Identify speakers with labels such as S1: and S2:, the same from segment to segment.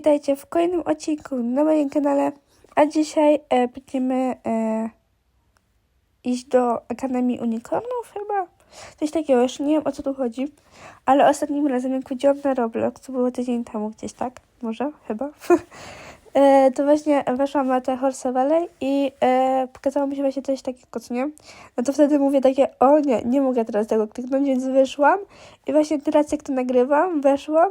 S1: witajcie w kolejnym odcinku na moim kanale. A dzisiaj e, będziemy e, iść do Akademii Unicornów chyba. Coś takiego, już nie wiem o co tu chodzi. Ale ostatnim razem jak widziałam na Roblox, to było tydzień temu gdzieś, tak? Może? Chyba. e, to właśnie weszłam na te Horse Valley i e, pokazało mi się właśnie coś takiego, co nie? No to wtedy mówię takie, o nie, nie mogę teraz tego kliknąć, więc wyszłam. I właśnie teraz jak to nagrywam, weszłam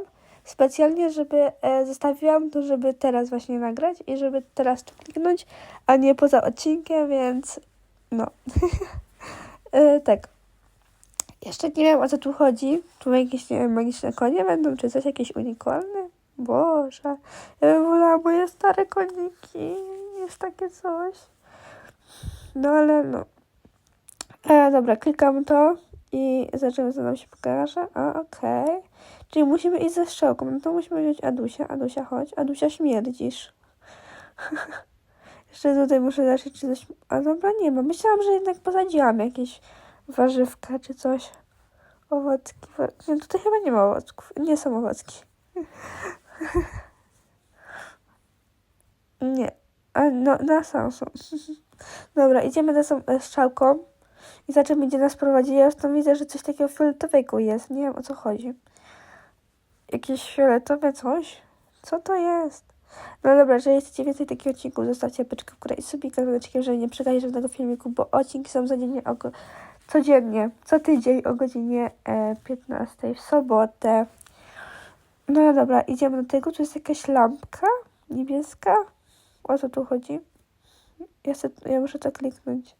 S1: specjalnie, żeby e, zostawiłam to, żeby teraz właśnie nagrać i żeby teraz to kliknąć, a nie poza odcinkiem, więc no. e, tak. Jeszcze nie wiem o co tu chodzi. Tu jakieś, nie wiem, magiczne konie będą, czy coś, jakieś unikorny? Boże, ja bym wolała moje stare koniki. Jest takie coś. No ale no. E, dobra, klikam to i zobaczymy, co nam się pokaże. A, okej. Czyli musimy iść ze strzałką. No to musimy wziąć Adusia. Adusia, chodź. Adusia, śmierdzisz. Jeszcze tutaj muszę zobaczyć, czy coś... A dobra, nie ma. Myślałam, że jednak posadziłam jakieś warzywka, czy coś. Owocki. Nie, tutaj chyba nie ma owocków. Nie są owocki. nie. A, no, na sam są. Dobra, idziemy za tą e, strzałką. I za czym nas prowadzi? Ja już tam widzę, że coś takiego fioletowego jest. Nie wiem o co chodzi. Jakieś fioletowe coś? Co to jest? No dobra, jeżeli chcecie więcej takich odcinków, zostawcie beczkę w górę i subika z żeby nie przegapić żadnego filmiku, bo odcinki są codziennie, o codziennie, co tydzień o godzinie e, 15 w sobotę. No dobra, idziemy do tego. Tu jest jakaś lampka niebieska. O co tu chodzi? Ja, se, ja muszę to kliknąć.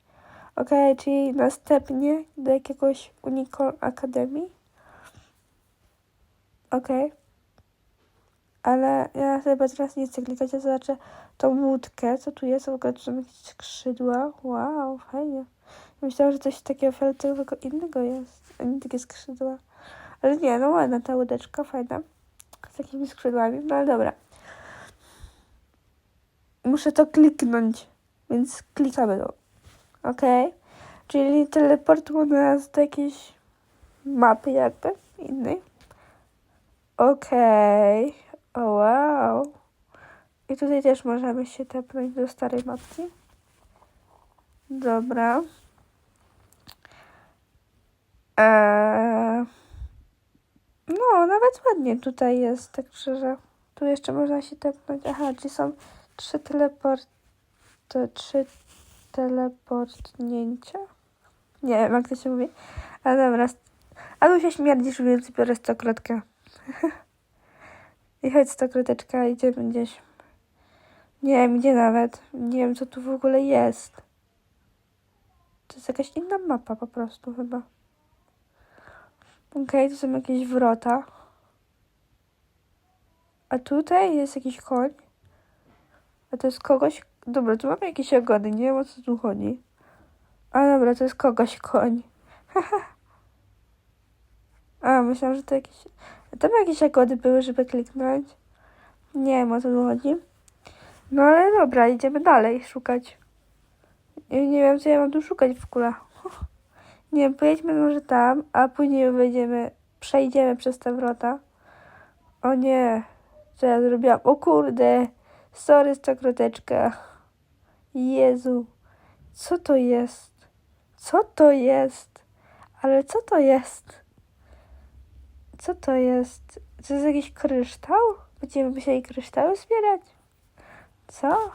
S1: Okej, czyli następnie do jakiegoś Unicorn Academy. Okej. Ale ja chyba teraz nie chcę klikać, ja zobaczę tą łódkę, co tu jest, w ogóle tu są jakieś skrzydła. Wow, fajnie. Myślałam, że coś takiego fioletowego innego jest, a nie takie skrzydła. Ale nie, no ładna ta łódeczka, fajna. Z takimi skrzydłami, no ale dobra. Muszę to kliknąć, więc klikamy to. Okej. Czyli teleportuje nas do jakiejś mapy jakby innej. Okej. O wow. I tutaj też możemy się tepnąć do starej mapki. Dobra. Eee, no, nawet ładnie tutaj jest, tak szczerze. Tu jeszcze można się tepnąć. Aha, czyli są trzy teleport... To trzy teleportnięcia? Nie wiem, jak to się mówi. Ale dobra. A tu się śmierdzisz, więc biorę stokrotkę. I chodź stokroteczka, idziemy gdzieś. Nie wiem, gdzie nawet. Nie wiem, co tu w ogóle jest. To jest jakaś inna mapa po prostu chyba. Okej, tu są jakieś wrota. A tutaj jest jakiś koń. A to jest kogoś... Dobra, tu mamy jakieś ogody, nie wiem o co tu chodzi. A dobra, to jest kogoś koń. A, myślałam, że to Tam jakieś jagody były, żeby kliknąć. Nie wiem o co tu chodzi. No ale dobra, idziemy dalej szukać. I nie wiem, co ja mam tu szukać w ogóle. Nie wiem, pojedźmy może tam, a później wejdziemy, przejdziemy przez te wrota. O nie, co ja zrobiłam? O kurde, sorry, stokroteczka. Jezu, co to jest? Co to jest? Ale co to jest? Co to jest? To jest jakiś kryształ? Będziemy musieli kryształy zbierać? Co?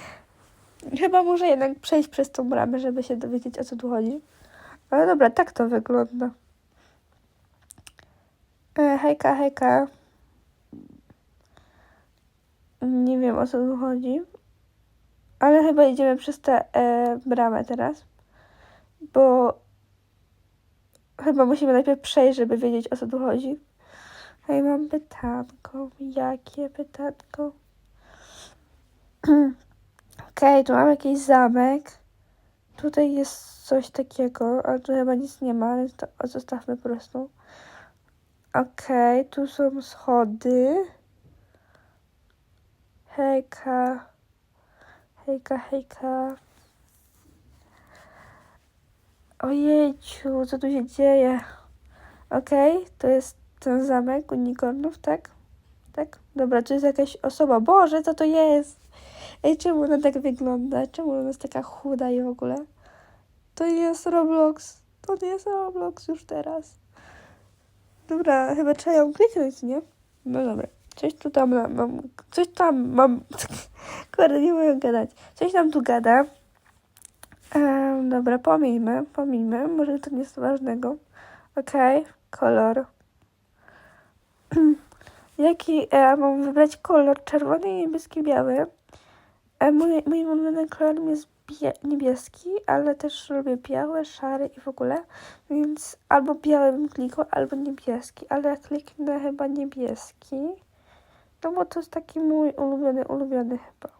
S1: Chyba muszę jednak przejść przez tą bramę, żeby się dowiedzieć o co tu chodzi. Ale dobra, tak to wygląda. E, hejka, hejka. Nie wiem o co tu chodzi. Ale chyba idziemy przez tę e, bramę teraz. Bo chyba musimy najpierw przejść, żeby wiedzieć o co tu chodzi. Hej, mam pytanko. Jakie pytanko? Okej, tu mam jakiś zamek. Tutaj jest coś takiego, ale tu chyba nic nie ma, więc to zostawmy po prostu. Okej, tu są schody. Hejka. Hejka, hejka. Ojejciu, co tu się dzieje? Okej, to jest ten zamek unicornów, tak? tak? Dobra, to jest jakaś osoba. Boże, co to jest? Ej, czemu ona tak wygląda? Czemu ona jest taka chuda i w ogóle? To nie jest Roblox. To nie jest Roblox już teraz. Dobra, chyba trzeba ją kliknąć, nie? No dobra. Coś tu tam mam coś tam mam, kurde, nie mogę gadać. Coś tam tu gada. Dobra, pomijmy, pomijmy, może to nie jest ważnego. Okej, kolor. Jaki e, mam wybrać kolor? Czerwony, niebieski, biały. E, mój, ulubiony kolor jest bie- niebieski, ale też lubię biały, szary i w ogóle. Więc albo biały bym klikał, albo niebieski, ale kliknę chyba niebieski. No bo to jest taki mój ulubiony, ulubiony chyba.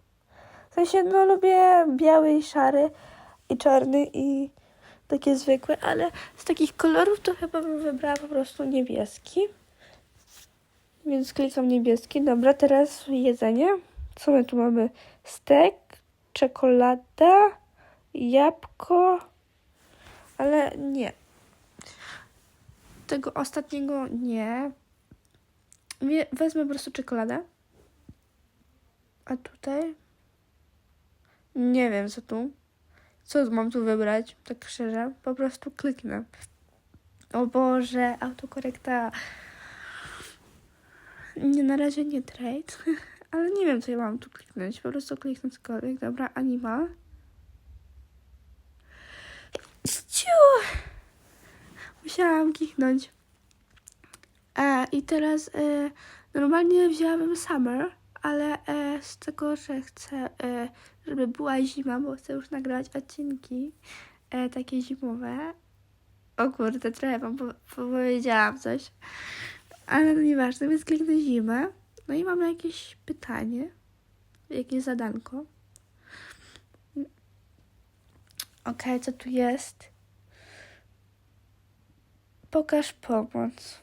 S1: W sensie, no lubię biały i szary i czarny i takie zwykłe, ale z takich kolorów to chyba bym wybrała po prostu niebieski. Więc klikam niebieski. Dobra, teraz jedzenie. Co my tu mamy? Stek, czekolada, jabłko, ale nie. Tego ostatniego nie. Wezmę po prostu czekoladę. A tutaj? Nie wiem, co tu. Co mam tu wybrać? Tak szczerze. Po prostu kliknę. O Boże, autokorekta. Nie, na razie nie trade. Ale nie wiem, co ja mam tu kliknąć. Po prostu kliknę cokolwiek. Dobra, anima. Ciu! Musiałam kliknąć. E, I teraz e, normalnie wzięłabym summer, ale e, z tego, że chcę, e, żeby była zima, bo chcę już nagrywać odcinki e, takie zimowe. O kurde, trochę wam po, powiedziałam coś. Ale no nieważne, więc kliknę zimę. No i mamy jakieś pytanie, jakieś zadanko. Okej, co tu jest? Pokaż pomoc.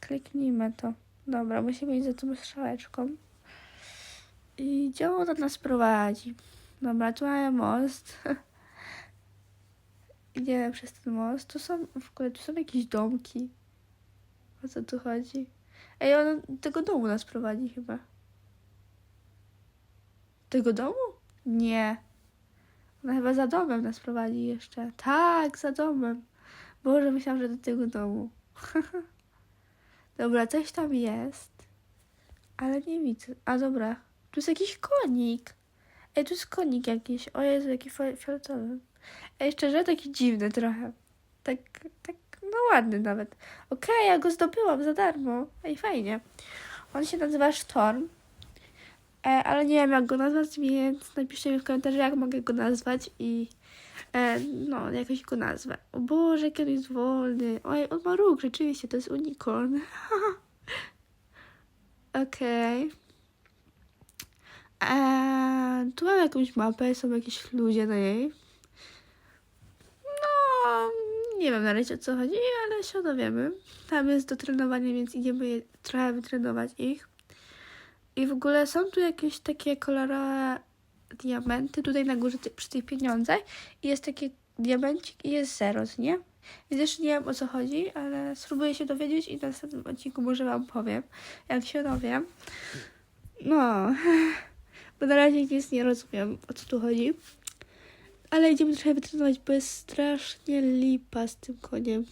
S1: Kliknijmy to. Dobra, musimy iść za tą strzałeczką. I gdzie ona nas prowadzi? Dobra, tu mamy most. Idziemy przez ten most. Tu są, w ogóle tu są jakieś domki. O co tu chodzi? Ej, ona tego domu nas prowadzi chyba. Tego domu? Nie. Ona chyba za domem nas prowadzi jeszcze. Tak, za domem. Boże, myślałam, że do tego domu. dobra, coś tam jest. Ale nie widzę. A dobra, tu jest jakiś konik. Ej, tu jest konik jakiś. O Jezu, jaki fi- fioletowy. Ej, szczerze, taki dziwny trochę. Tak, tak, no ładny nawet. Okej, ja go zdobyłam za darmo. Ej, fajnie. On się nazywa Storm. E, ale nie wiem, jak go nazwać, więc napiszcie mi w komentarzu, jak mogę go nazwać i e, no, jakoś go nazwę. O Boże, jaki on jest wolny. Oj, on ma róg, rzeczywiście, to jest unicorn. Okej. Eee, tu mam jakąś mapę, są jakieś ludzie na niej. No, nie wiem na razie o co chodzi, ale się dowiemy. Tam jest do trenowania, więc idziemy je, trochę wytrenować ich. I w ogóle są tu jakieś takie kolorowe diamenty, tutaj na górze przy tych pieniądzach. I jest taki diamencik i jest zero, nie? Więc jeszcze nie wiem o co chodzi, ale spróbuję się dowiedzieć i na następnym odcinku może wam powiem, jak się dowiem. No, bo na razie nic nie rozumiem o co tu chodzi. Ale idziemy trochę wytrenować, bo jest strasznie lipa z tym koniem.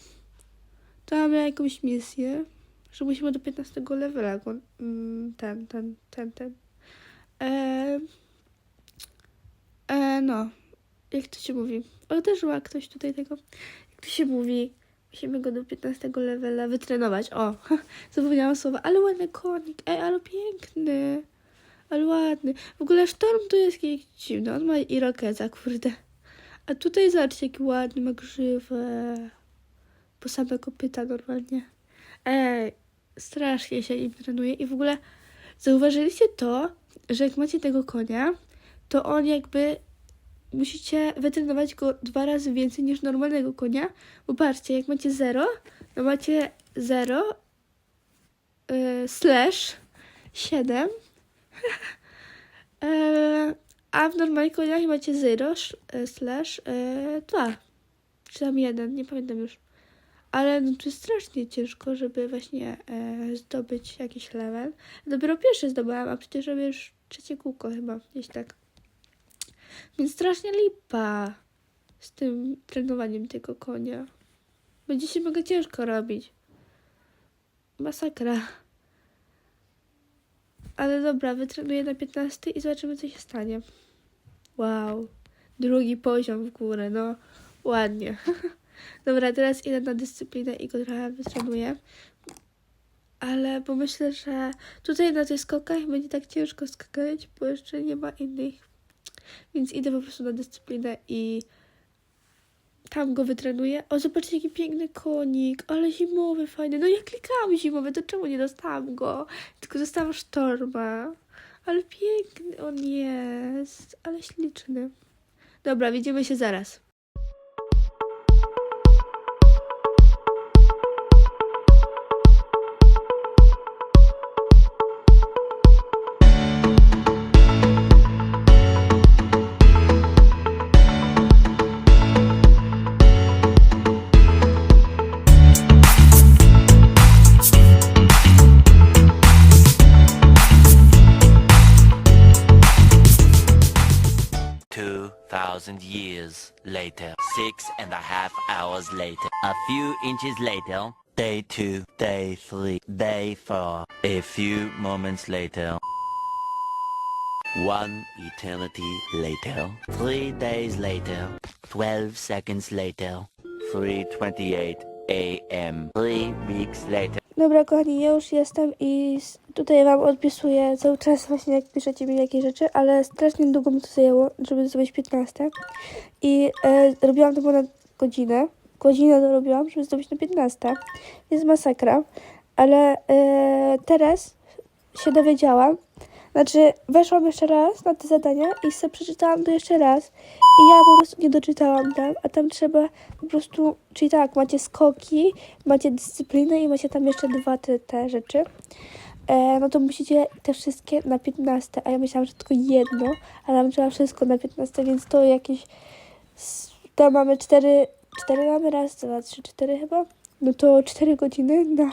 S1: To mamy jakąś misję, że musimy do 15 levela go, mm, ten, ten, ten, ten. E, e, no, jak to się mówi? Ma ktoś tutaj tego. Jak to się mówi? Musimy go do 15 levela wytrenować. O, zapomniałam słowa. Ale ładny konik. Ej, ale piękny. Ale ładny. W ogóle Storm to jest jakiś dziwny. On ma irokeza, kurde. A tutaj zobaczcie, jaki ładny ma grzywę. Po same kopyta normalnie. Ej, strasznie się im trenuje. I w ogóle zauważyliście to, że jak macie tego konia, to on jakby musicie wytrenować go dwa razy więcej niż normalnego konia. Bo patrzcie, jak macie 0, to macie 0 yy, slash 7 yy, a w normalnych koniach macie 0 slash yy, 2 czy tam 1, nie pamiętam już. Ale no to jest strasznie ciężko, żeby właśnie e, zdobyć jakiś level. Dopiero pierwszy zdobyłam, a przecież robię już trzecie kółko chyba, gdzieś tak. Więc strasznie lipa z tym trenowaniem tego konia. Będzie się mega ciężko robić. Masakra. Ale dobra, wytrenuję na 15 i zobaczymy, co się stanie. Wow. Drugi poziom w górę, no ładnie. Dobra, teraz idę na dyscyplinę i go trochę wytrenuję. Ale bo myślę, że tutaj na tych skokach będzie tak ciężko skakać, bo jeszcze nie ma innych. Więc idę po prostu na dyscyplinę i tam go wytrenuję. O, zobaczcie, jaki piękny konik, ale zimowy, fajny. No ja klikałam zimowy, to czemu nie dostałam go? Tylko dostałam sztorma. Ale piękny on jest, ale śliczny. Dobra, widzimy się zaraz.
S2: Two thousand years later, six and a half hours later, a few inches later, day two, day three, day four, a few moments later, one eternity later, three days later, twelve seconds later, 3:28 a.m., three weeks later.
S1: Dobra, kochani, ja już jestem i tutaj wam odpisuję cały czas właśnie jak piszecie mi jakieś rzeczy, ale strasznie długo mi to zajęło, żeby zrobić 15. I e, robiłam to ponad godzinę. Godzinę to robiłam, żeby zrobić na 15. Jest masakra, ale e, teraz się dowiedziałam, znaczy weszłam jeszcze raz na te zadania i sobie przeczytałam to jeszcze raz. I ja po prostu nie doczytałam tam, a tam trzeba po prostu, czyli tak, macie skoki, macie dyscyplinę i macie tam jeszcze dwa te, te rzeczy. E, no to musicie te wszystkie na 15, a ja myślałam, że tylko jedno, a tam trzeba wszystko na 15, więc to jakieś, to mamy cztery, cztery mamy, raz, dwa, trzy, cztery chyba, no to cztery godziny na,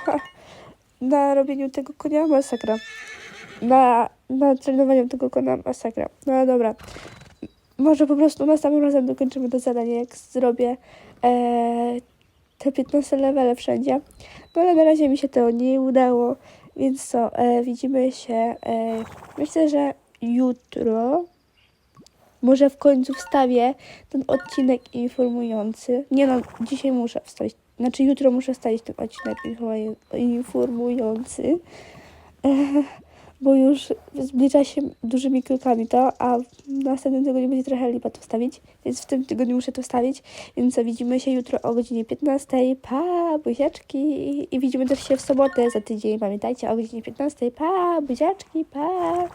S1: na robieniu tego konia, masakra. Na, na trenowaniu tego konia masakra. No ale dobra. Może po prostu następnym razem dokończymy to zadanie, jak zrobię e, te 15 levele wszędzie. No ale na razie mi się to nie udało, więc co, e, widzimy się, e, myślę, że jutro może w końcu wstawię ten odcinek informujący. Nie no, dzisiaj muszę wstawić, znaczy jutro muszę wstawić ten odcinek informu- informujący bo już zbliża się dużymi krokami to, a w następnym tygodniu będzie trochę lipa to wstawić, więc w tym tygodniu muszę to wstawić, więc widzimy się jutro o godzinie 15, pa, buziaczki! I widzimy też się w sobotę za tydzień, pamiętajcie, o godzinie 15, pa, buziaczki, pa.